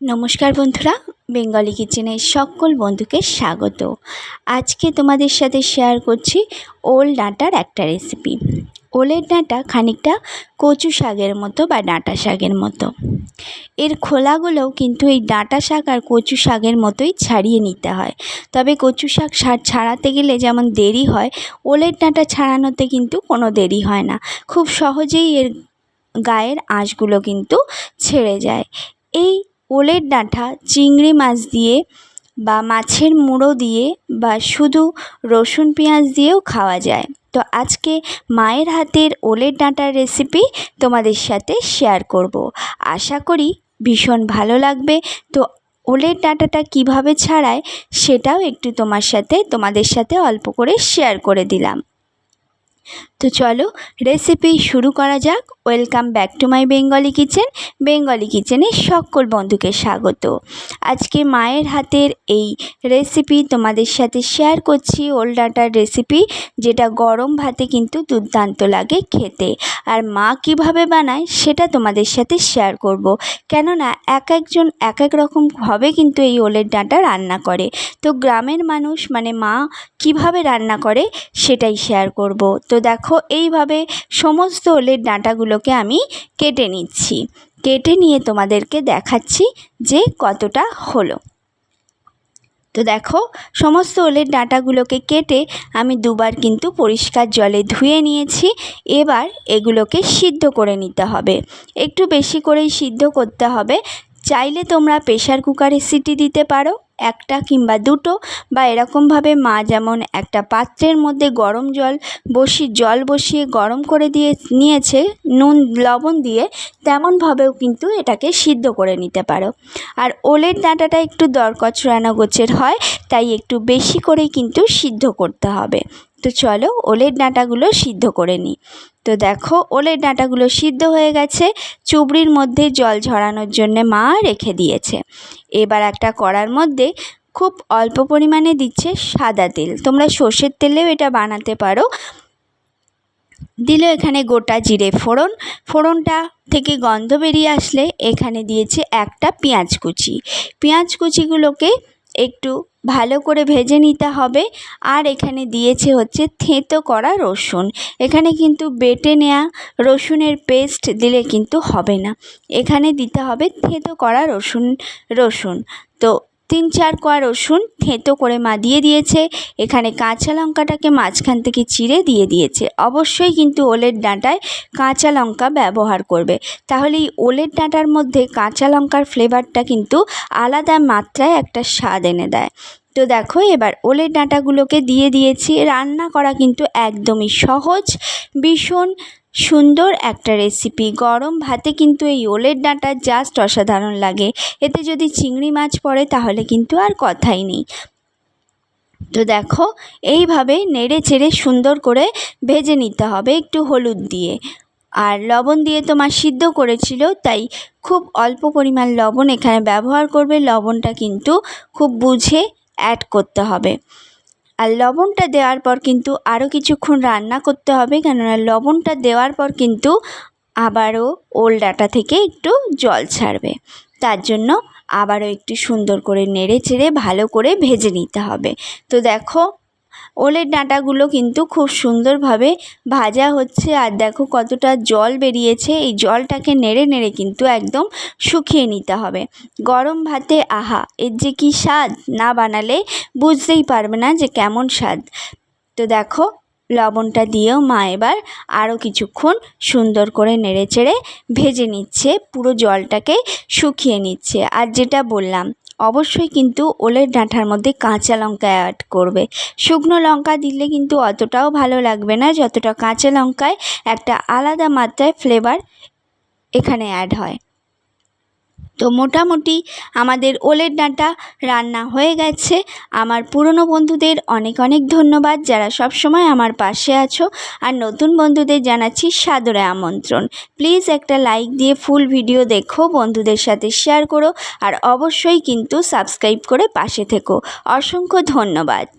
নমস্কার বন্ধুরা, বেঙ্গলি কিচেনের সকল বন্ধুকে স্বাগত। আজকে তোমাদের সাথে শেয়ার করছি ওল ডাঁটার একটা রেসিপি ওলের ডাঁটা খানিকটা কচু শাকের মতো বা ডাঁটা শাকের মতো। এর খোলাগুলোও কিন্তু এই ডাঁটা শাক আর কচু শাকের মতোই ছাড়িয়ে নিতে হয়। তবে কচু শাক ছাড়াতে গেলে যেমন দেরি হয়, ওলের ডাঁটা ছাড়ানোতে কিন্তু কোনো দেরি হয় না। খুব সহজেই এর গায়ের আঁশগুলো কিন্তু ছেড়ে যায়। এই ওলের ডাঁটা চিংড়ি মাছ দিয়ে বা মাছের মুড়ো দিয়ে বা শুধু রসুন পেঁয়াজ দিয়েও খাওয়া যায়। তো আজকে মায়ের হাতের ওলের ডাঁটার রেসিপি তোমাদের সাথে শেয়ার করব। আশা করি ভীষণ ভালো লাগবে। তো ওলের ডাঁটাটা কীভাবে ছাড়ায় সেটাও একটু তোমার সাথে, তোমাদের সাথে অল্প করে শেয়ার করে দিলাম। তো চলো রেসিপি শুরু করা যাক। Welcome back to my Bengali kitchen Bengali কিচেনে সকল বন্ধুকে স্বাগত। আজকে মায়ের হাতের এই রেসিপি তোমাদের সাথে শেয়ার করছি, ওল ডাটার রেসিপি যেটা গরম ভাতে কিন্তু দুর্দান্ত লাগে খেতে। আর মা কীভাবে বানায় সেটা তোমাদের সাথে শেয়ার করব। কেননা এক একজন এক এক রকম রকমভাবে কিন্তু এই ওলের ডাঁটা রান্না করে। তো গ্রামের মানুষ মানে মা কীভাবে রান্না করে সেটাই শেয়ার করব। তো দেখো, এইভাবে সমস্ত ওলের ডাঁটাগুলোকে আমি কেটে নিচ্ছি। কেটে নিয়ে তোমাদেরকে দেখাচ্ছি যে কতটা হলো। তো দেখো, সমস্ত ওলের ডাঁটাগুলোকে কেটে আমি দুবার কিন্তু পরিষ্কার জলে ধুয়ে নিয়েছি। এবার এগুলোকে সিদ্ধ করে নিতে হবে। একটু বেশি করেই সিদ্ধ করতে হবে। চাইলে তোমরা প্রেশার কুকারে সিটি দিতে পারো। একটা কিংবা দুটো বা এরকমভাবে মা যেমন একটা পাত্রের মধ্যে গরম জল বসিয়ে জল বসিয়ে গরম করে দিয়ে নিয়েছে, নুন, লবণ দিয়ে, তেমনভাবেও কিন্তু এটাকে সিদ্ধ করে নিতে পারো। আর ওলের ডাঁটাটা একটু দরকচরানো গোছের হয়, তাই একটু বেশি করেই কিন্তু সিদ্ধ করতে হবে। তো চলো ওলের ডাঁটাগুলো সিদ্ধ করে নিই। তো দেখো ওলের ডাঁটাগুলো সিদ্ধ হয়ে গেছে, চুবড়ির মধ্যে জল ঝরানোর জন্যে মা রেখে দিয়েছে। এবার একটা কড়ার মধ্যে খুব অল্প পরিমাণে দিচ্ছে সাদা তেল। তোমরা সর্ষের তেলেও এটা বানাতে পারো। দিল এখানে গোটা জিরে ফোড়ন। ফোড়নটা থেকে গন্ধ বেরিয়ে আসলে এখানে দিয়েছে একটা পেঁয়াজ কুচি। পেঁয়াজ কুচিগুলোকে একটু ভালো করে ভেজে নিতে হবে। আর এখানে দিয়েছে হচ্ছে থেঁতো করা রসুন। এখানে কিন্তু বেটে নেয়া রসুনের পেস্ট দিলে কিন্তু হবে না। এখানে দিতে হবে থেঁতো করা রসুন রসুন। তো তিন চার কোয়া রসুন থেঁতো করে মা দিয়ে দিয়েছে। এখানে কাঁচা লঙ্কাটাকে মাঝখান থেকে চিড়ে দিয়ে দিয়েছে। অবশ্যই কিন্তু ওলের ডাঁটায় কাঁচা লঙ্কা ব্যবহার করবে। তাহলে এই ওলের ডাঁটার মধ্যে কাঁচা লঙ্কার ফ্লেভারটা কিন্তু আলাদা মাত্রায় একটা স্বাদ এনে দেয়। তো দেখো, এবার ওলের ডাঁটাগুলোকে দিয়ে দিয়েছি। রান্না করা কিন্তু একদমই সহজ, ভীষণ সুন্দর একটা রেসিপি গরম ভাতে কিন্তু এই ওলের ডাঁটা জাস্ট অসাধারণ লাগে। এতে যদি চিংড়ি মাছ পড়ে তাহলে কিন্তু আর কথাই নেই। তো দেখো, এইভাবে নেড়ে চেড়ে সুন্দর করে ভেজে নিতে হবে একটু হলুদ দিয়ে। আর লবণ দিয়ে তোমার সিদ্ধ করেছিল, তাই খুব অল্প পরিমাণ লবণ এখানে ব্যবহার করবে। লবণটা কিন্তু খুব বুঝে অ্যাড করতে হবে। আর লবণটা দেওয়ার পর কিন্তু আরও কিছুক্ষণ রান্না করতে হবে, কেননা লবণটা দেওয়ার পর কিন্তু আবারও ওল ডাটা থেকে একটু জল ছাড়বে। তার জন্য আবারও একটু সুন্দর করে নেড়ে চেড়ে ভালো করে ভেজে নিতে হবে। তো দেখো ওলের ডাঁটাগুলো কিন্তু খুব সুন্দরভাবে ভাজা হচ্ছে আর দেখো কতটা জল বেরিয়েছে। এই জলটাকে নেড়ে নেড়ে কিন্তু একদম শুকিয়ে নিতে হবে। গরম ভাতে আহা, এর যে কি স্বাদ? না বানালে বুঝতেই পারবে না যে কেমন স্বাদ। তো দেখো, লবণটা দিয়েও মা এবার আরও কিছুক্ষণ সুন্দর করে নেড়ে ভেজে নিচ্ছে, পুরো জলটাকে শুকিয়ে নিচ্ছে। আর যেটা বললাম অবশ্যই কিন্তু ওলের ডাঁটার মধ্যে কাঁচা লঙ্কা অ্যাড করবে। শুকনো লঙ্কা দিলে কিন্তু অতটাও ভালো লাগবে না, যতটা কাঁচা লঙ্কায় একটা আলাদা মাত্রায় ফ্লেভার এখানে অ্যাড হয়। তো মোটামুটি আমাদের ওলের ডাঁটা রান্না হয়ে গেছে। আমার পুরনো বন্ধুদের অনেক অনেক ধন্যবাদ যারা সব সময় আমার পাশে আছো। আর নতুন বন্ধুদের জানাচ্ছি সাদরে আমন্ত্রণ। প্লিজ একটা লাইক দিয়ে ফুল ভিডিও দেখো, বন্ধুদের সাথে শেয়ার করো, আর অবশ্যই কিন্তু সাবস্ক্রাইব করে পাশে থেকো। অসংখ্য ধন্যবাদ।